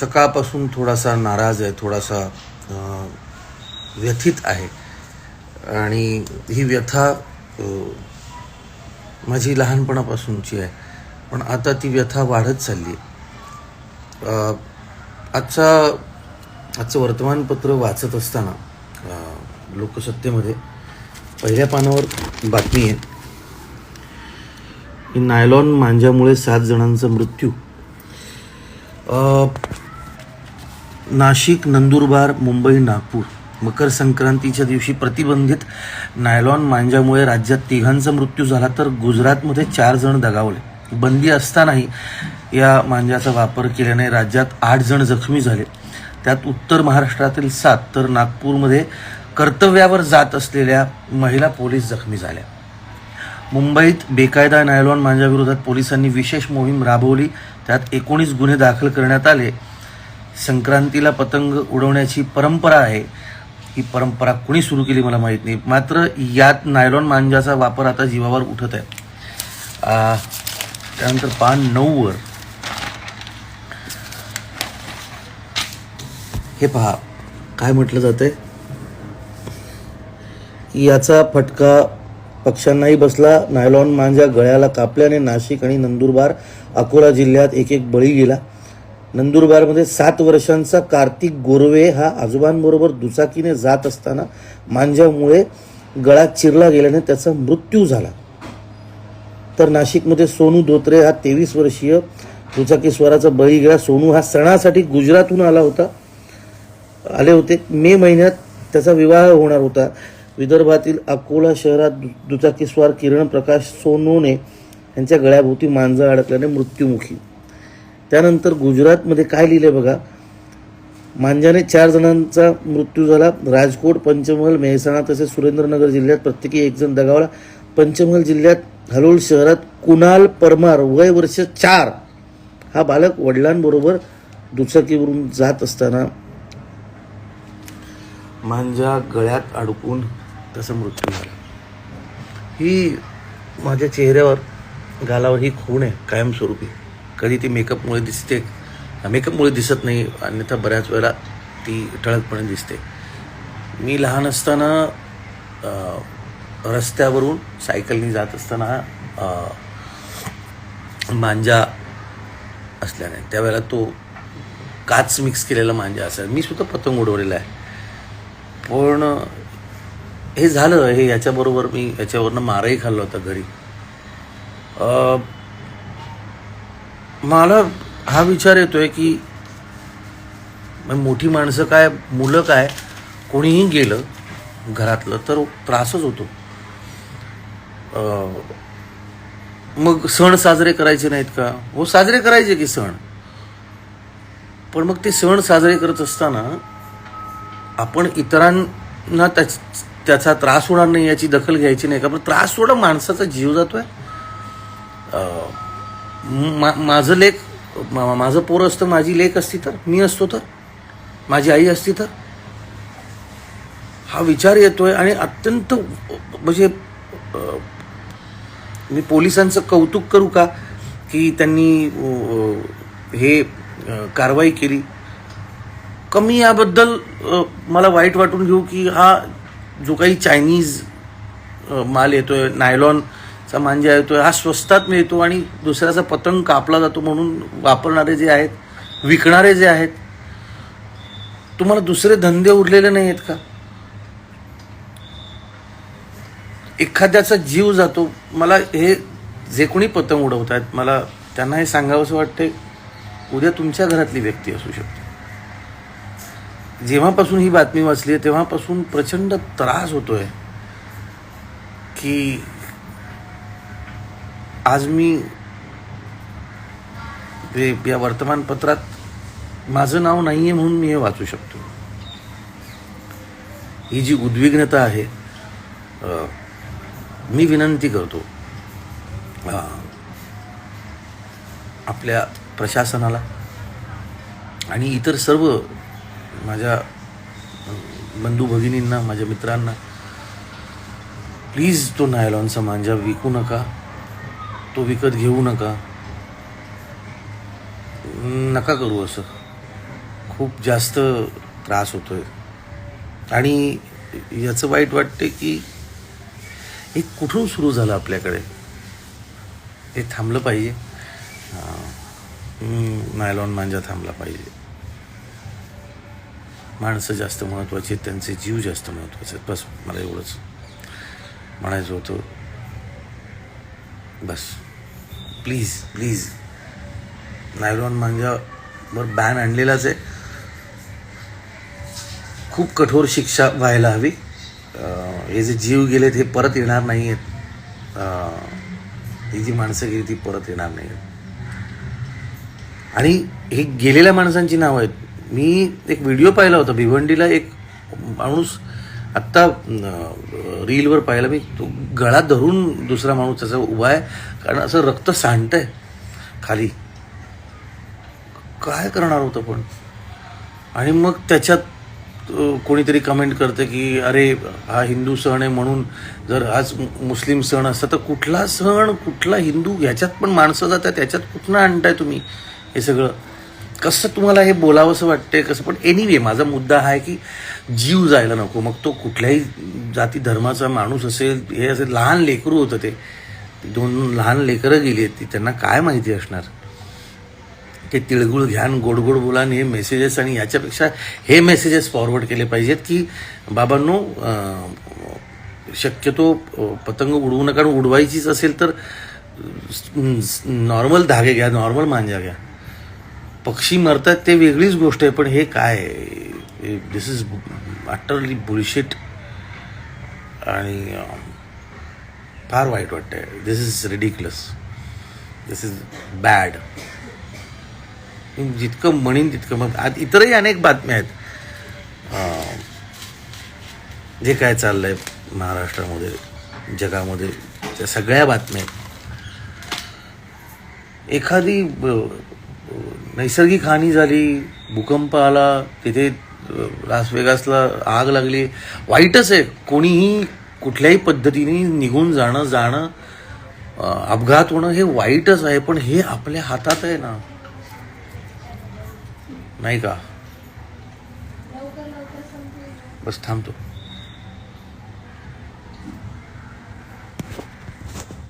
सकाळपासून थोडासा नाराज आहे थोडासा व्यथित आहे. आणि ही व्यथा माझी लहानपणापासूनची आहे. पण आता ती व्यथा वाढत चालली आहे. आजचा आजचं वर्तमानपत्र वाचत असताना लोकसत्तेमध्ये पहिल्या पानावर बातमी आहे. की नायलॉन मांजामुळे सात जणांचा मृत्यू नाशिक नंदुरबार मुंबई नागपूर. मकर संक्रांतीच्या दिवशी प्रतिबंधित नायलॉन मांजामुळे राज्यात तिघांचा मृत्यू झाला तर गुजरातमध्ये चार जण दगावले. बंदी असतानाही या मांजाचा वापर केल्याने राज्यात आठ जण जखमी झाले. त्यात उत्तर महाराष्ट्रातील सात तर नागपूरमध्ये कर्तव्यावर जात असलेल्या महिला पोलीस जखमी झाल्या. मुंबईत बेकायदा नायलॉन मांजाविरोधात पोलिसांनी विशेष मोहीम राबवली. त्यात एकोणीस गुन्हे दाखल करण्यात आले. संक्रांतीला पतंग उडवण्याची परंपरा आहे. ही परंपरा कुणी सुरू केली मला माहीत नाही. मात्र यात नायलॉन मांजाचा वापर आता जीवावर उठत आहे. त्यानंतर पान नऊवर. हे पहा काय म्हटलं जातंय? याचा फटका पक्ष्यांनाही बसला नायलॉन मांजा गळ्याला कापल्याने नाशिक आणि नंदुरबार अकोला जिल्ह्यात एक एक बळी गेला. नंदुरबारमध्ये सात वर्षांचा कार्तिक गोरवे हा आजोबांबरोबर दुचाकीने जात असताना मांजामुळे गळा चिरला गेल्याने त्याचा मृत्यू झाला. तर नाशिकमध्ये सोनू धोत्रे हा तेवीस वर्षीय दुचाकी स्वराचा बळी गेला. सोनू हा सणासाठी गुजरातहून आला होता. आले होते. मे महिन्यात त्याचा विवाह होणार होता. विदर्भातील अकोला शहरात दु दुचाकीस्वार किरण प्रकाश सोनोने यांच्या गळ्याभोवती मांजा अडकल्याने मृत्युमुखी. त्यानंतर गुजरातमध्ये काय लिहिले बघा? मांजाने चार जणांचा मृत्यू झाला. राजकोट पंचमहल मेहसाणा तसेच सुरेंद्रनगर जिल्ह्यात प्रत्येकी एक जण दगावला. पंचमहल जिल्ह्यात हलोल शहरात कुणाल परमार वय वर्ष चार. हा बालक वडिलांबरोबर दुचाकीवरून जात असताना मांजा गळ्यात अडकून त्याचा मृत्यू झाला. ही माझ्या चेहऱ्यावर गालावर ही खूण आहे कायमस्वरूपी. कधी ती मेकअपमुळे दिसते मेकअपमुळे दिसत नाही अन्यथा बऱ्याच वेळेला ती ठळकपणे दिसते. मी लहान असताना रस्त्यावरून सायकलनी जात असताना मांजा असल्याने त्यावेळेला तो काच मिक्स केलेला मांजा असेल मी सुद्धा पतंग उडवलेला आहे. पण हे झालं हे याच्याबरोबर मी याच्यावरनं मारही खाल्ला होता घरी. मला हा विचार येतोय की मोठी माणसं काय मुलं काय कोणीही गेलं घरातलं तर त्रासच होतो. मग सण साजरे करायचे नाहीत का? हो साजरे करायचे की सण. पण मग ते सण साजरे करत असताना आपण इतरांना त्याच त्याचा त्रास होणार नाही याची दखल घ्यायची नाही का? पण त्रास थोडा माणसाचा जीव जातोय. आहे मा- माझं लेख मा- माझं पोर असतं माझी लेख असती तर मी असतो तर माझी आई असती तर हा विचार येतोय आणि अत्यंत म्हणजे मी पोलिसांचं कौतुक करू का? की त्यांनी हे कारवाई केली. कमी याबद्दल मला वाईट वाटून घेऊ की हा जो काही चायनीज माल येतो आहे नायलॉनचा मांजा आहे हा स्वस्तात मिळतो आणि दुसऱ्याचा पतंग कापला जातो म्हणून वापरणारे जे आहेत विकणारे जे आहेत तुम्हाला दुसरे धंदे उरलेले नाही आहेत का? एखाद्याचा जीव जातो. मला हे जे कोणी पतंग उडवत आहेत मला त्यांना हे सांगावंसं वाटते उद्या तुमच्या घरातली व्यक्ती असू शकते. जेव्हापासून ही बातमी वाचली आहे तेव्हापासून प्रचंड त्रास होतोय की आज मी या वर्तमानपत्रात माझं नाव नाही आहे म्हणून मी हे वाचू शकतो. ही जी उद्विग्नता आहे मी विनंती करतो आपल्या प्रशासनाला आणि इतर सर्व माझ्या बंधू भगिनींना माझ्या मित्रांना प्लीज तो नायलॉनचा मांजा विकू नका. तो विकत घेऊ नका. नका करू असं. खूप जास्त त्रास होतोय. आणि याचं वाईट वाटते की हे कुठून सुरू झालं आपल्याकडे? हे थांबलं पाहिजे. नायलॉन मांजा थांबला पाहिजे. माणसं जास्त महत्त्वाची आहेत त्यांचे जीव जास्त महत्त्वाचे आहेत. बस मला एवढंच. म्हणायचं होतं बस. प्लीज प्लीज नायलॉन मांजावर बॅन आणलेलाच आहे. खूप कठोर शिक्षा व्हायला हवी. हे जे जीव गेलेत हे परत येणार नाही आहेत ही जी माणसं गेली ती परत येणार नाही आहेत आणि हे गेलेल्या माणसांची नावं आहेत. मी एक व्हिडिओ पाहिला होता. भिवंडीला एक माणूस आत्ता रीलवर पाहिला. मी तो गळा धरून दुसरा माणूस त्याचा उभा आहे. कारण असं रक्त सांडतंय खाली. काय करणार होतं पण? आणि मग त्याच्यात कोणीतरी कमेंट करते की अरे हा हिंदू सण आहे म्हणून जर आज मुस्लिम सण असता तर कुठला सण कुठला हिंदू ह्याच्यात पण माणसं जातात त्याच्यात कुठनं आणताय तुम्ही? हे सगळं. कसं तुम्हाला हे बोलावंसं वाटतंय कसं? पण एनिवे माझा मुद्दा हा आहे की जीव जायला नको. मग तो कुठल्याही जाती धर्माचा माणूस असेल हे असेल लहान लेकरू होतं ते. दोन लहान लेकरं गेली आहेत ती त्यांना काय माहिती असणार? ते तिळगुळ घ्यान गोड गोड बोलान हे मेसेजेस आणि याच्यापेक्षा हे मेसेजेस फॉरवर्ड केले पाहिजेत की बाबांनो शक्यतो पतंग उडवू नका. उडवायचीच असेल तर नॉर्मल धागे घ्या नॉर्मल मांजा घ्या. पक्षी मरतात ते वेगळीच गोष्ट आहे पण हे काय? दिस इज अटरली बुलशिट आणि फार वाईट वाटतंय. This is ridiculous this is bad जितकं म्हणेन तितकं मग आज इतरही अनेक बातम्या आहेत. जे काय चाललंय महाराष्ट्रामध्ये जगामध्ये त्या सगळ्या बातम्या आहेत. एखादी ब- नैसर्गिक हानी झाली भूकंप आला तिथे लास वेगासला आग लागली. वाईटच आहे कोणीही कुठल्याही पद्धतीने निघून जाणं जाणं अपघात होणं हे वाईटच आहे पण हे आपल्या हातात आहे ना. नाही का? बस थांबतो.